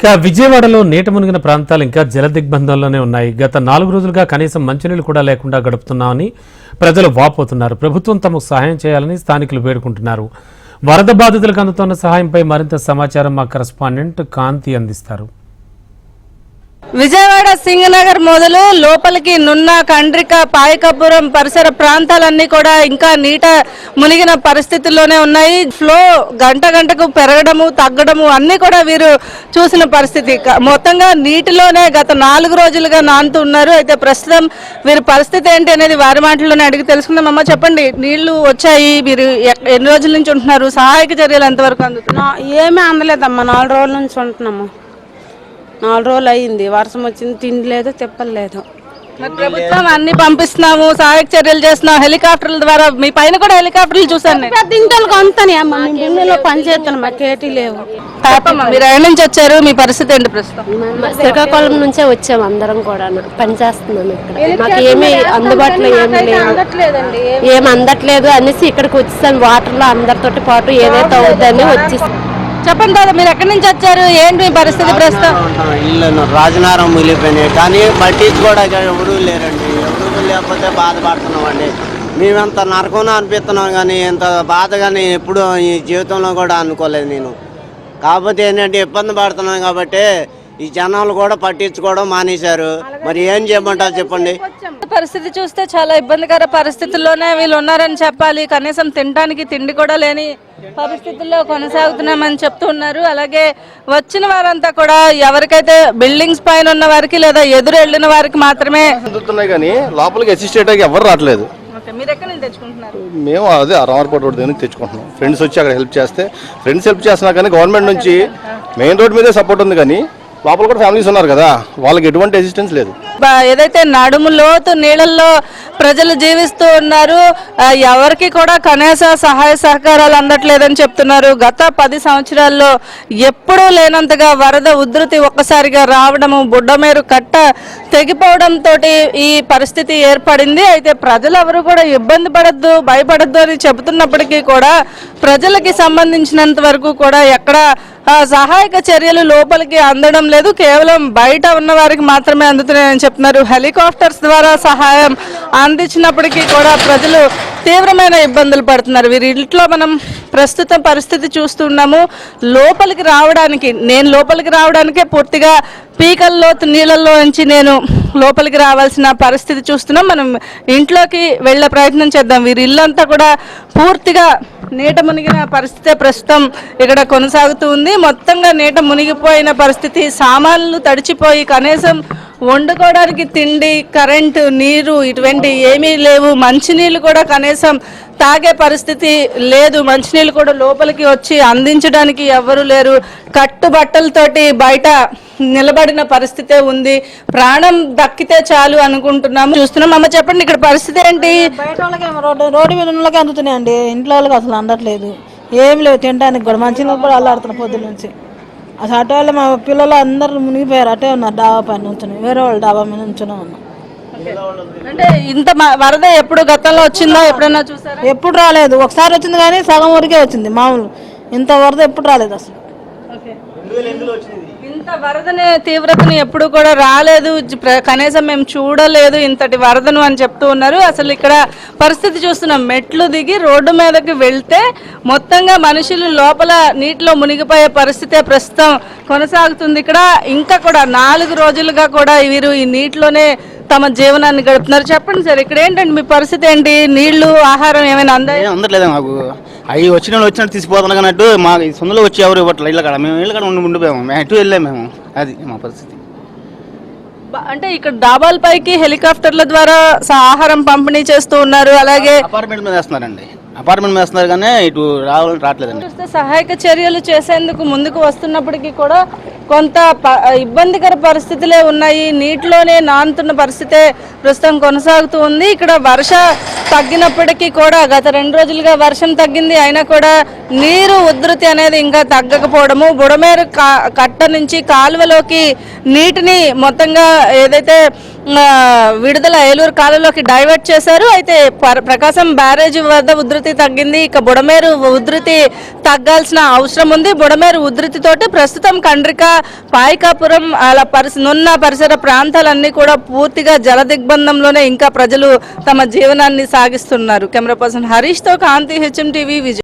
ఇక విజయవాడలో నీట మునిగిన ప్రాంతాలు ఇంకా జల దిగ్బంధంలోనే ఉన్నాయి. గత నాలుగు రోజులుగా కనీసం మంచినీళ్ళు కూడా లేకుండా గడుపుతున్నామని ప్రజలు వాపోతున్నారు. ప్రభుత్వం తమకు సహాయం చేయాలని స్థానికులు వేడుకుంటున్నారు. వరద బాధితులకు అందుతున్న సహాయంపై మరింత సమాచారం మా కరస్పాండెంట్ కాంతి అందిస్తారు. విజయవాడ సింగనగర్ మొదలు లోపలికి నున్న కండ్రిక పాయకపురం పరిసర ప్రాంతాలన్నీ కూడా ఇంకా నీట మునిగిన పరిస్థితుల్లోనే ఉన్నాయి. ఫ్లో గంట గంటకు పెరగడము తగ్గడము అన్ని కూడా వీరు చూసిన పరిస్థితి. మొత్తంగా నీటిలోనే గత నాలుగు రోజులుగా నానుతూ ఉన్నారు. అయితే ప్రస్తుతం వీరి పరిస్థితి ఏంటి అనేది వారి మాటల్లోనే అడిగి తెలుసుకుందాం. అమ్మ చెప్పండి నీళ్ళు వచ్చాయి మీరు ఎన్ని రోజుల నుంచి ఉంటున్నారు? సహాయక చర్యలు ఎంతవరకు అందుతున్నాయి? ఏమీ అందలేదమ్మా. నాలుగు రోజుల నుంచి ఉంటున్నాము. నాలుగు రోజులు అయ్యింది వర్షం వచ్చింది తిండి లేదు తిప్పలు లేదు మరి ప్రభుత్వం అన్ని పంపిస్తున్నాము సహాయక చర్యలు చేస్తున్నాం. హెలికాప్టర్ల ద్వారా మీ పైన కూడా హెలికాప్టర్లు చూసాను నేను. పెద్ద ఇంటికి అంతానే అమ్మ మేము బిల్లులో పని చేస్తాను మాకు ఏటీ లేవు. మీరు ఎక్కడి నుంచి వచ్చారు? మీ పరిస్థితి ఏంటి ప్రస్తుతం? శ్రీకాకుళం నుంచే వచ్చాము అందరం కూడా పని చేస్తున్నాం ఇక్కడ. మాకు ఏమీ అందుబాటులో ఏమీ లేవు. అందట్లేదండి ఏం అందట్లేదు అనేసి ఇక్కడికి వచ్చేసాను వాటర్లో అందరితోటి పాటు ఏదైతే అవుతుందని వచ్చేసాం. చెప్పండి దాదా మీరు ఎక్కడి నుంచి వచ్చారు? ఏంటి మీ పరిస్థితి ప్రస్తుతం? ఇల్లు రాజనారం మిగిలిపోయినాయి కానీ పట్టించుకోవడానికి ఎవరు లేరండి. ఎవరు లేకపోతే బాధపడుతున్నామండి. మేమెంత నరకం అనిపిస్తున్నాం కానీ ఇంత బాధగా నేను ఎప్పుడూ ఈ జీవితంలో కూడా అనుకోలేదు నేను. కాకపోతే ఏంటంటే ఇబ్బంది పడుతున్నాం కాబట్టి ఈ జనాలు కూడా పట్టించుకోవడం మానేశారు. మరి ఏం చేయమంటారు చెప్పండి? పరిస్థితి చూస్తే చాలా ఇబ్బందికర పరిస్థితుల్లోనే వీళ్ళు ఉన్నారని చెప్పాలి. కనీసం తినడానికి తిండి కూడా లేని పరిస్థితుల్లో కొనసాగుతున్నామని చెప్తూ ఉన్నారు అలాగే వచ్చిన వారంతా కూడా ఎవరికైతే బిల్డింగ్స్ పైన ఉన్న వారికి లేదా ఎదురు వెళ్ళిన వారికి మాత్రమే అందుతున్నాయి కానీ లోపలికి అసిస్టేట్ అయ్యి ఎవరు రావట్లేదు. ఓకే, మీరు ఎక్కడి నుంచి తెచ్చుకుంటున్నారు? మేము అదే రామర్పేట రోడ్ దగ్గర తెచ్చుకుంటున్నాం. ఫ్రెండ్స్ వచ్చి అక్కడ హెల్ప్ చేస్తే ఫ్రెండ్స్ హెల్ప్ చేస్తున్నా కానీ గవర్నమెంట్ నుంచి మెయిన్ రోడ్ మీదే సపోర్ట్ ఉంది కానీ లోపల కూడా ఫ్యామిలీస్ ఉన్నారు కదా వాళ్ళకి ఎటువంటి అసిస్టెన్స్ లేదు. ఏదైతే నడుము లోతు నీళ్ళల్లో ప్రజలు జీవిస్తూ ఉన్నారు ఎవరికి కూడా కనీస సహాయ సహకారాలు అందట్లేదని చెప్తున్నారు. గత పది సంవత్సరాల్లో ఎప్పుడూ లేనంతగా వరద ఉధృతి ఒక్కసారిగా రావడము బుడ్డమేరు కట్ట తెగిపోవడంతో ఈ పరిస్థితి ఏర్పడింది. అయితే ప్రజలు ఎవరు కూడా ఇబ్బంది పడద్దు భయపడద్దు అని చెబుతున్నప్పటికీ కూడా ప్రజలకి సంబంధించినంత వరకు కూడా ఎక్కడ సహాయక చర్యలు లోపలికి అందడం లేదు. కేవలం బయట ఉన్న వారికి మాత్రమే అందుతున్నాయని చెప్తున్నారు. హెలికాప్టర్స్ ద్వారా సహాయం అందించినప్పటికీ కూడా ప్రజలు తీవ్రమైన ఇబ్బందులు పడుతున్నారు. వీరి ఇంట్లో మనం ప్రస్తుత పరిస్థితి చూస్తున్నాము. లోపలికి రావడానికి నేను లోపలికి రావడానికే పూర్తిగా పీకల్లో నీళ్ళల్లో నుంచి నేను లోపలికి రావాల్సిన పరిస్థితి చూస్తున్నాం. మనం ఇంట్లోకి వెళ్ళే ప్రయత్నం చేద్దాం. వీరి ఇల్లంతా కూడా పూర్తిగా నీట మునిగిన పరిస్థితి ప్రస్తుతం ఇక్కడ కొనసాగుతూ ఉంది. మొత్తంగా నీట మునిగిపోయిన పరిస్థితి సామాన్లు తడిచిపోయి కనీసం వండుకోవడానికి తిండి కరెంటు నీరు ఇటువంటి ఏమీ లేవు. మంచినీళ్ళు కూడా కనీసం తాగే పరిస్థితి లేదు. మంచినీళ్ళు కూడా లోపలికి వచ్చి అందించడానికి ఎవ్వరూ లేరు. కట్టుబట్టలతోటి బయట నిలబడిన పరిస్థితే ఉంది. ప్రాణం దక్కితే చాలు అనుకుంటున్నాము. చూస్తున్నాం. అమ్మ చెప్పండి ఇక్కడ పరిస్థితి ఏంటి? బయట వాళ్ళకి రోడ్డు రోడ్డు మీద ఉన్న వాళ్ళకి అందుతున్నాయండి. ఇంట్లో వాళ్ళకి అసలు అందట్లేదు. ఏం లేవు. తినడానికి కూడా మంచి కూడా అల్లాడుతున్నాం పొద్దున్న నుంచి. అసలు అటు వాళ్ళు మా పిల్లలు అందరూ మునిగిపోయారు. అటే ఉన్నారు డాబా పైన ఉంచుని వేరే వాళ్ళు డాబా మీద ఉంచునే ఉన్నాం అంటే ఇంత మ- వరద ఎప్పుడు గతంలో వచ్చిందా ఎప్పుడైనా చూసారా? ఎప్పుడు రాలేదు. ఒకసారి వచ్చింది కానీ సగం వరకే వచ్చింది. మామూలు ఇంత వరద ఎప్పుడు రాలేదు అసలు. ఇంత వరదని తీవ్రతను ఎప్పుడు కూడా రాలేదు. ప్ర- కనీసం మేము చూడలేదు ఇంతటి వరదను అని చెప్తూ ఉన్నారు. అసలు ఇక్కడ పరిస్థితి చూస్తున్నాం. మెట్లు దిగి రోడ్డు మీదకి వెళ్తే మొత్తంగా మనుషులు లోపల నీటిలో మునిగిపోయే పరిస్థితే ప్రస్తుతం కొనసాగుతుంది ఇక్కడ. ఇంకా కూడా నాలుగు రోజులుగా కూడా వీరు ఈ నీటిలోనే తమ జీవనాన్ని గడుపుతున్నారు. చెప్పండి సార్ ఇక్కడ ఏంటండి మీ పరిస్థితి ఏంటి? నీళ్ళు ఆహారం ఏమైనా అందాయి? ఏం అందట్లేదు మాకు. అవి వచ్చిన వాళ్ళు వచ్చినట్టు తీసిపోతున్నాం అన్నట్టు మా సొంతలో వచ్చి ఎవరు ఇవ్వట్లేదు. ఇళ్ళ కాడ మేము ఇళ్ళ కాడ ఉండి ఉండిపోయాము. మేము ఎటు వెళ్ళాము మేము. అది మా పరిస్థితి. అంటే ఇక్కడ డాబాల పైకి హెలికాప్టర్ల ద్వారా ఆహారం పంపిణీ చేస్తూ ఉన్నారు. అలాగే అపార్ట్మెంట్ మీద వేస్తున్నారండి. అపార్ట్మెంట్ మీద వేస్తున్నారు కానీ ఇటు రావాలని రావట్లేదండి. సహాయక చర్యలు చేసేందుకు ముందుకు వస్తున్నప్పటికీ కూడా కొంత ఇబ్బందికర పరిస్థితులే ఉన్నాయి. నీటిలోనే నానుతున్న పరిస్థితే ప్రస్తుతం కొనసాగుతూ ఉంది. ఇక్కడ వర్ష తగ్గినప్పటికీ కూడా గత రెండు రోజులుగా వర్షం తగ్గింది. అయినా కూడా నీరు ఉధృతి అనేది ఇంకా తగ్గకపోవడము. బుడమేరు కట్ట నుంచి కాలువలోకి నీటిని మొత్తంగా ఏదైతే విడుదల ఏలూరు కాలంలోకి డైవర్ట్ చేశారు. అయితే ప్రకాశం బ్యారేజ్ వద్ద ఉధృతి తగ్గింది. ఇక బుడమేరు ఉధృతి తగ్గాల్సిన అవసరం ఉంది. బుడమేరు ఉధృతితోటి ప్రస్తుతం కండ్రిక పాయికాపురం అలా పరిస నున్న పరిసర ప్రాంతాలన్నీ కూడా పూర్తిగా జల దిగ్బంధంలోనే ఇంకా ప్రజలు తమ జీవనాన్ని సాగిస్తున్నారు. కెమెరా పర్సన్ హరీష్తో కాంతి హెచ్ఎం టీవీ విజయ్.